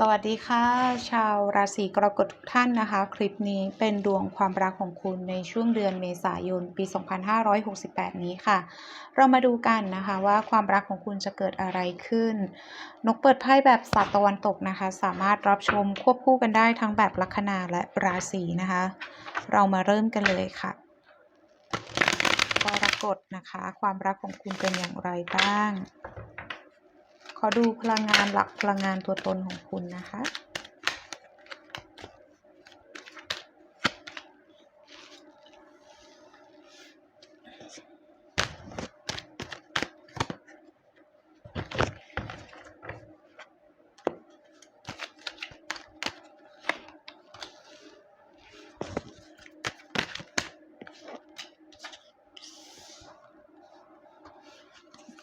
สวัสดีค่ะ ชาวราศีกรกฎทุกท่านนะคะ คลิปนี้เป็นดวงความรักของคุณในช่วงเดือนเมษายนปี 2568 นี้ค่ะ เรามาดูกันนะคะว่าความรักของคุณจะเกิดอะไรขึ้น นกเปิดไพ่แบบศาสตร์ตะวันตกนะคะ สามารถรับชมควบคู่กันได้ทั้งแบบลัคนาและราศีนะคะ เรามาเริ่มกันเลยค่ะกรกฎนะคะ ความรักของคุณเป็นอย่างไรบ้าง ขอดูพลังงานหลักพลังงานตัวตนของคุณนะคะ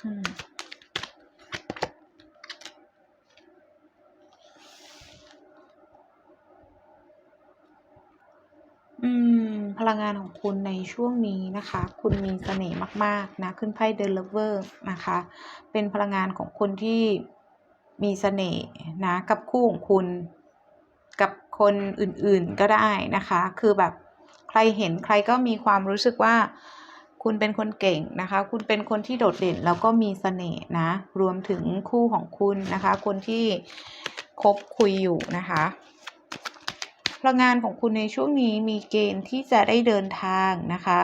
อืม อืม พ ลังงานของคุณในช่วงนี้นะคะ คุณมีเสน่ห์มากๆนะขึ้นไพ่ The Lover นะคะ เป็นพลังงานของคนที่มีเสน่ห์นะกับคู่ของคุณกับคนอื่นๆก็ได้นะคะ คือแบบใครเห็นใครก็มีความรู้สึกว่าคุณเป็นคนเก่งนะคะ คุณเป็นคนที่โดดเด่นแล้วก็มีเสน่ห์นะ รวมถึงคู่ของคุณนะคะ คนที่คบคุยอยู่นะคะ ลังงานของคุณในช่วงนี้มีเกณฑ์ที่จะได้เดินทางนะคะ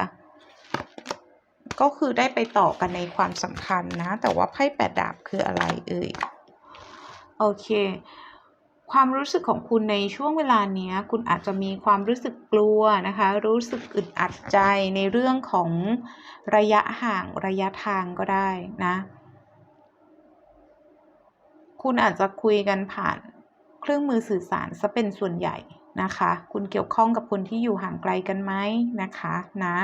ก็คือได้ไปต่อกันในความสัมพันธ์นะ แต่ว่าไพ่แปดดาบคืออะไรเอ่ย โอเค ความรู้สึกของคุณในช่วงเวลาเนี้ย คุณอาจจะมีความรู้สึกกลัวนะคะ รู้สึกอึดอัดใจในเรื่องของระยะห่างระยะทางก็ได้นะ คุณอาจจะคุยกันผ่านเครื่องมือสื่อสารซะเป็นส่วนใหญ่ นะคะ คุณเกี่ยวข้องกับคนที่อยู่ห่างไกลกันไหมนะคะนะ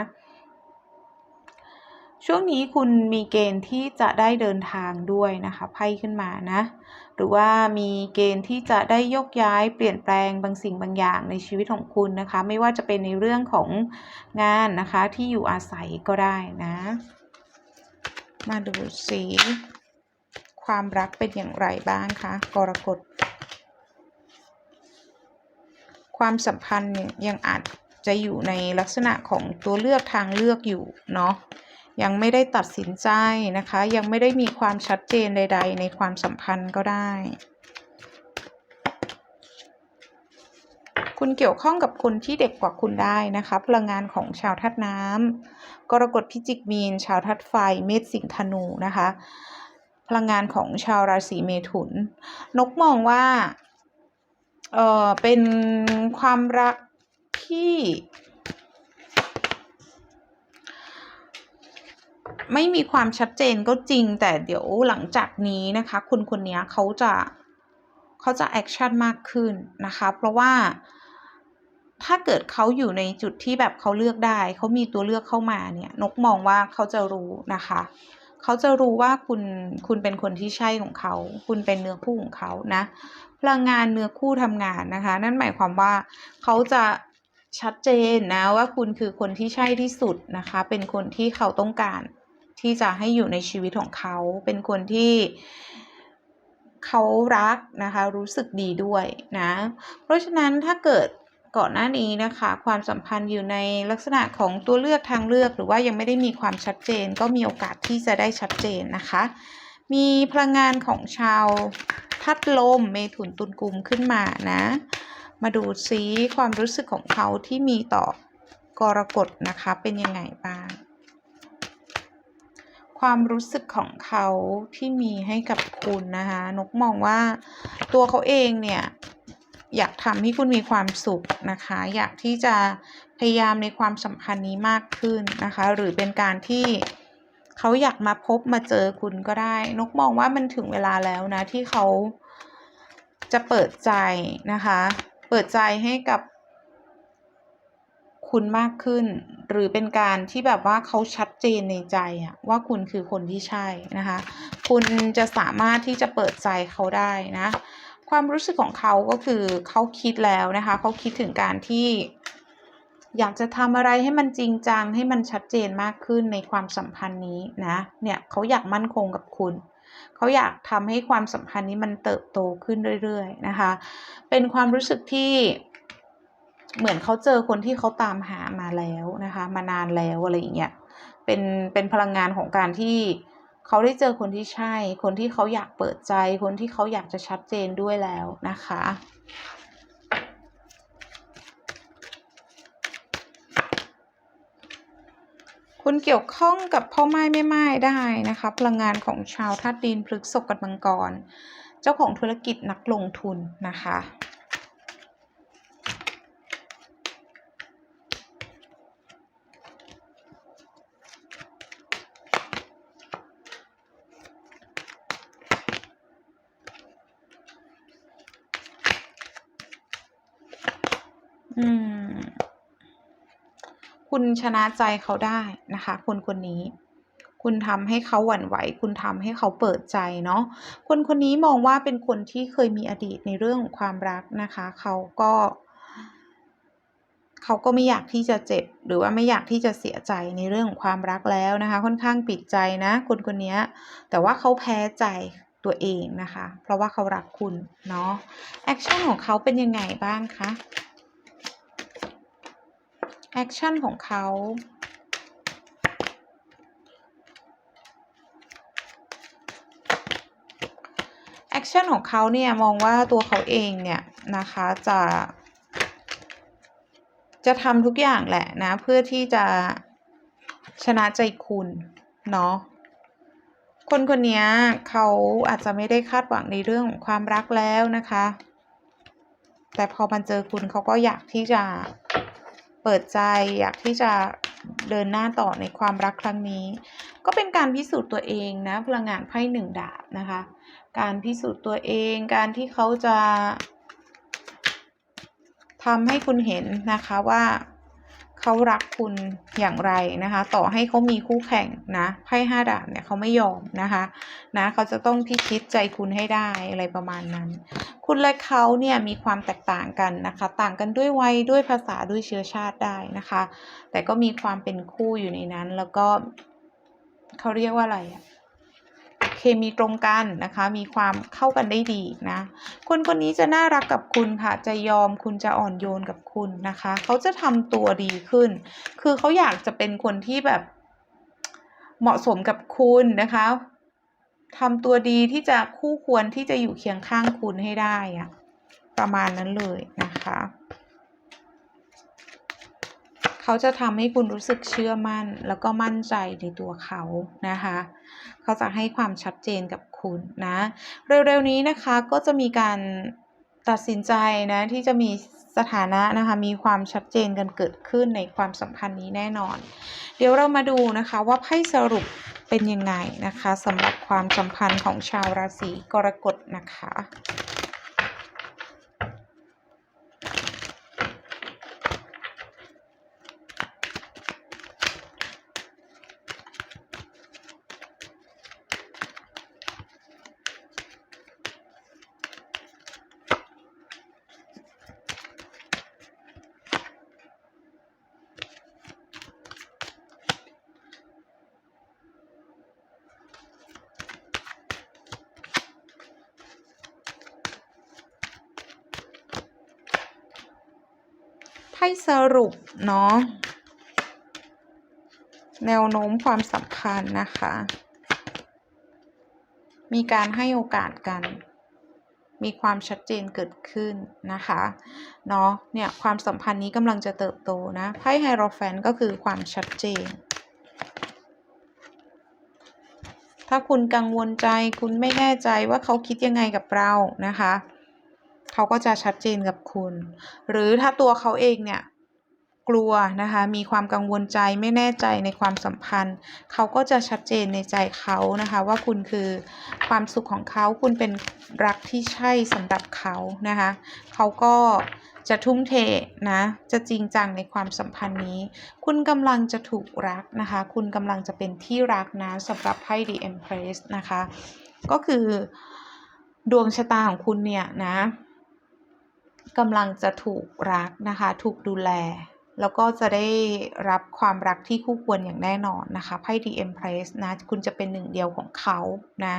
ช่วงนี้คุณมีเกณฑ์ที่จะได้เดินทางด้วยนะคะไพ่ขึ้นมานะ หรือว่ามีเกณฑ์ที่จะได้ยกย้ายเปลี่ยนแปลงบางสิ่งบางอย่างในชีวิตของคุณนะคะ ไม่ว่าจะเป็นในเรื่องของงานนะคะที่อยู่อาศัยก็ได้นะ มาดูสิความรักเป็นอย่างไรบ้างคะกรกฎ ความสัมพันธ์ยังอาจจะอยู่ในลักษณะของตัวเลือกทางเลือกอยู่เนาะยังไม่ได้ตัดสินใจนะคะ ยังไม่ได้มีความชัดเจนใด ๆ ในความสัมพันธ์ก็ได้ คุณเกี่ยวข้องกับคนที่เด็กกว่าคุณได้นะคะพลังงานของชาวธาตุน้ำกรกฎพิจิกมีน ชาวธาตุไฟ เมษสิงห์ธนูนะคะ พลังงานของชาวราศีเมถุน นกมองว่า เออเป็นความรักที่ ไม่มีความชัดเจนก็จริง แต่เดี๋ยวหลังจากนี้นะคะ คุณคนนี้เขาจะเขาจะแอคชั่นมากขึ้นนะคะ เพราะว่าถ้าเกิดเขาอยู่ในจุดที่แบบเขาเลือกได้ เขามีตัวเลือกเข้ามาเนี่ย นกมองว่าเขาจะรู้นะคะ เขาจะรู้ว่าคุณคุณเป็นคนที่ใช่ของเขา คุณเป็นเนื้อคู่ของเขานะ พลังงานเนื้อคู่ทำงานนะคะ นั่นหมายความว่าเขาจะชัดเจนนะว่าคุณคือคนที่ใช่ที่สุดนะคะ เป็นคนที่เขาต้องการที่จะให้อยู่ในชีวิตของเขา เป็นคนที่เขารักนะคะ รู้สึกดีด้วยนะ เพราะฉะนั้นถ้าเกิด ก่อนหน้านี้นะคะ ความสัมพันธ์อยู่ในลักษณะของตัวเลือกทางเลือก หรือว่ายังไม่ได้มีความชัดเจน ก็มีโอกาสที่จะได้ชัดเจนนะคะ มีพลังงานของชาวทัดลมเมถุนตุลกุมขึ้นมานะ มาดูซิความรู้สึกของเขาที่มีต่อกรกฎนะคะเป็นยังไงบ้าง ความรู้สึกของเขาที่มีให้กับคุณนะคะ นกมองว่าตัวเขาเองเนี่ย อยากทำให้คุณมีความสุขนะคะ อยากที่จะพยายามในความสัมพันธ์นี้มากขึ้นนะคะ หรือเป็นการที่เขาอยากมาพบมาเจอคุณก็ได้ นกมองว่ามันถึงเวลาแล้วนะ ที่เขาจะเปิดใจนะคะ เปิดใจให้กับคุณมากขึ้น หรือเป็นการที่แบบว่าเขาชัดเจนในใจอะว่าคุณคือคนที่ใช่นะคะ คุณจะสามารถที่จะเปิดใจเขาได้นะ ความรู้สึกของเขาก็คือเขาคิดแล้วนะคะ เขาคิดถึงการที่ อยากจะทำอะไรให้มันจริงจังให้มันชัดเจนมากขึ้นในความสัมพันธ์นี้นะเนี่ยเขาอยากมั่นคงกับคุณเขาอยากทำให้ความสัมพันธ์นี้มันเติบโตขึ้นเรื่อยๆนะคะ เป็นความรู้สึกที่เหมือนเขาเจอคนที่เขาตามหามาแล้วนะคะ มานานแล้วอะไรอย่างเงี้ยเป็นเป็นพลังงานของการที่ เขาได้เจอคนที่ใช่ คนที่เขาอยากเปิดใจ คนที่เขาอยากจะชัดเจนด้วยแล้วนะคะ คุณเกี่ยวข้องกับพ่อไม้แม่ไม้ได้นะคะ พลังงานของชาวธาตุดินพฤกษกกับมังกร เจ้าของธุรกิจนักลงทุนนะคะ อืม คุณชนะใจเขาได้นะคะ คนคนนี้ คุณทำให้เขาหวั่นไหว คุณทำให้เขาเปิดใจเนาะ คนคนนี้มองว่าเป็นคนที่เคยมีอดีตในเรื่องของความรักนะคะ เขาก็เขาก็ไม่อยากที่จะเจ็บ หรือว่าไม่อยากที่จะเสียใจในเรื่องของความรักแล้วนะคะ ค่อนข้างปิดใจนะ คนคนนี้แต่ว่าเขาแพ้ใจตัวเองนะคะ เพราะว่าเขารักคุณเนาะแอคชั่นของเขาเป็นยังไงบ้างคะ แอคชั่นของเขา แอคชั่นของเขาเนี่ยมองว่าตัวเขาเองเนี่ยนะคะจะ จะทำทุกอย่างแหละนะเพื่อที่จะชนะใจคุณเนาะคนคนนี้เขาอาจจะไม่ได้คาดหวังในเรื่องของความรักแล้วนะคะ แต่พอมันเจอคุณเขาก็อยากที่จะ เปิดใจอยากที่จะเดินหน้าต่อในความรักครั้งนี้ ก็เป็นการพิสูจน์ตัวเองนะพลังงานไพ่หนึ่งดาบนะคะ การพิสูจน์ตัวเองการที่เขาจะทำให้คุณเห็นนะคะว่า เขารักคุณอย่างไรนะคะ ต่อให้เขามีคู่แข่งนะไพ่ห้าดาบเนี่ยเขาไม่ยอมนะคะนะเขาจะต้องพิชิตใจคุณให้ได้อะไรประมาณนั้น คุณและเขาเนี่ยมีความแตกต่างกันนะคะ ต่างกันด้วยวัยด้วยภาษาด้วยเชื้อชาติได้นะคะ แต่ก็มีความเป็นคู่อยู่ในนั้น แล้วก็เขาเรียกว่าอะไรอะ เคมีตรงกันนะคะ มีความเข้ากันได้ดีนะ คนคนนี้จะน่ารักกับคุณค่ะ จะยอมคุณจะอ่อนโยนกับคุณนะคะ เขาจะทำตัวดีขึ้น คือเขาอยากจะเป็นคนที่แบบเหมาะสมกับคุณนะคะทำตัวดีที่จะคู่ควรที่จะอยู่เคียงข้างคุณให้ได้อะประมาณนั้นเลยนะคะ เขาจะทำให้คุณรู้สึกเชื่อมั่น แล้วก็มั่นใจในตัวเขานะคะ เขาจะให้ความชัดเจนกับคุณนะ เร็วๆนี้นะคะก็จะมีการตัดสินใจนะที่จะมีสถานะนะคะมีความชัดเจนกันเกิดขึ้นในความสัมพันธ์นี้แน่นอน เดี๋ยวเรามาดูนะคะว่าไพ่สรุปเป็นยังไงนะคะสำหรับความสัมพันธ์ของชาวราศีกรกฎนะคะ ไพ่สรุปเนาะแนวโน้มความสัมพันธ์นะคะ มีการให้โอกาสกัน มีความชัดเจนเกิดขึ้นนะคะเนาะเนี่ยความสัมพันธ์นี้กำลังจะเติบโตนะไพ่ไฮโรแฟนก็คือความชัดเจน ถ้าคุณกังวลใจคุณไม่แน่ใจว่าเขาคิดยังไงกับเรานะคะ เขาก็จะชัดเจนกับคุณ หรือถ้าตัวเขาเองเนี่ยกลัวนะคะมีความกังวลใจไม่แน่ใจในความสัมพันธ์ เขาก็จะชัดเจนในใจเขานะคะว่าคุณคือความสุขของเขาคุณเป็นรักที่ใช่สำหรับเขานะคะเขาก็จะทุ่มเทนะจะจริงจังในความสัมพันธ์นี้ คุณกำลังจะถูกรักนะคะ คุณกำลังจะเป็นที่รักนะสำหรับไพ่ The Empress นะคะ ก็คือดวงชะตาของคุณเนี่ยนะ กำลังจะถูกรักนะคะ ถูกดูแล แล้วก็จะได้รับความรักที่คู่ควรอย่างแน่นอนนะคะไพ่ The Empress นะ คุณจะเป็นหนึ่งเดียวของเขานะ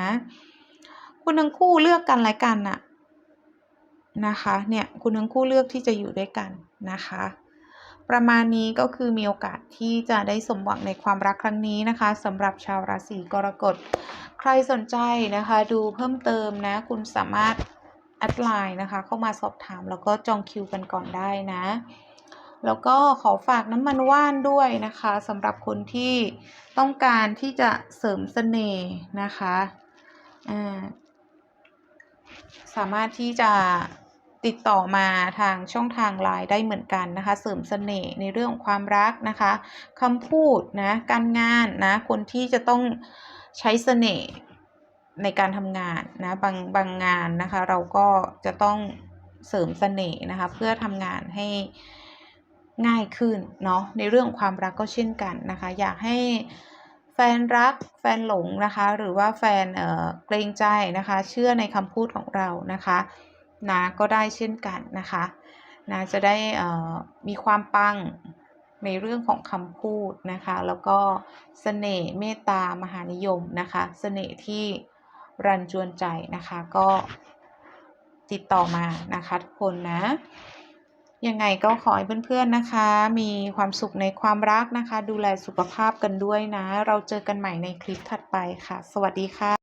คุณทั้งคู่เลือกกันและกันน่ะนะคะ เนี่ย คุณทั้งคู่เลือกที่จะอยู่ด้วยกันนะคะประมาณนี้ก็คือมีโอกาสที่จะได้สมหวังในความรักครั้งนี้นะคะสำหรับชาวราศีกรกฎ ใครสนใจนะคะ ดูเพิ่มเติมนะ คุณสามารถ แอดไลน์นะคะ เข้ามาสอบถามแล้วก็จองคิวกันก่อนได้นะ แล้วก็ขอฝากน้ำมันว่านด้วยนะคะสำหรับคนที่ต้องการที่จะเสริมเสน่ห์นะคะาสามารถที่จะติดต่อมาทางช่องทางไลน์ได้เหมือนกันนะคะ เสริมเสน่ห์ในเรื่องของความรักนะคะคำพูดนะการงานนะคนที่จะต้องใช้เสน่ห์ ในการทำงานนะบางบางงานนะคะ เราก็จะต้องเสริมเสน่ห์นะคะ เพื่อทำงานให้ง่ายขึ้นเนาะในเรื่องความรักก็เช่นกันนะคะ อยากให้แฟนรักแฟนหลงนะคะ หรือว่าแฟนเอ่อเกรงใจนะคะ เชื่อในคำพูดของเรานะคะนะก็ได้เช่นกันนะคะนะจะได้เอ่อมีความปังในเรื่องของคำพูดนะคะ แล้วก็เสน่ห์เมตตามหานิยมนะคะ เสน่ห์ที่ รันจวนใจนะคะก็ติดต่อมานะคะทุกคนนะยังไงก็ขอให้เพื่อนๆนะคะ มีความสุขในความรักนะคะ ดูแลสุขภาพกันด้วยนะ เราเจอกันใหม่ในคลิปถัดไปค่ะ สวัสดีค่ะ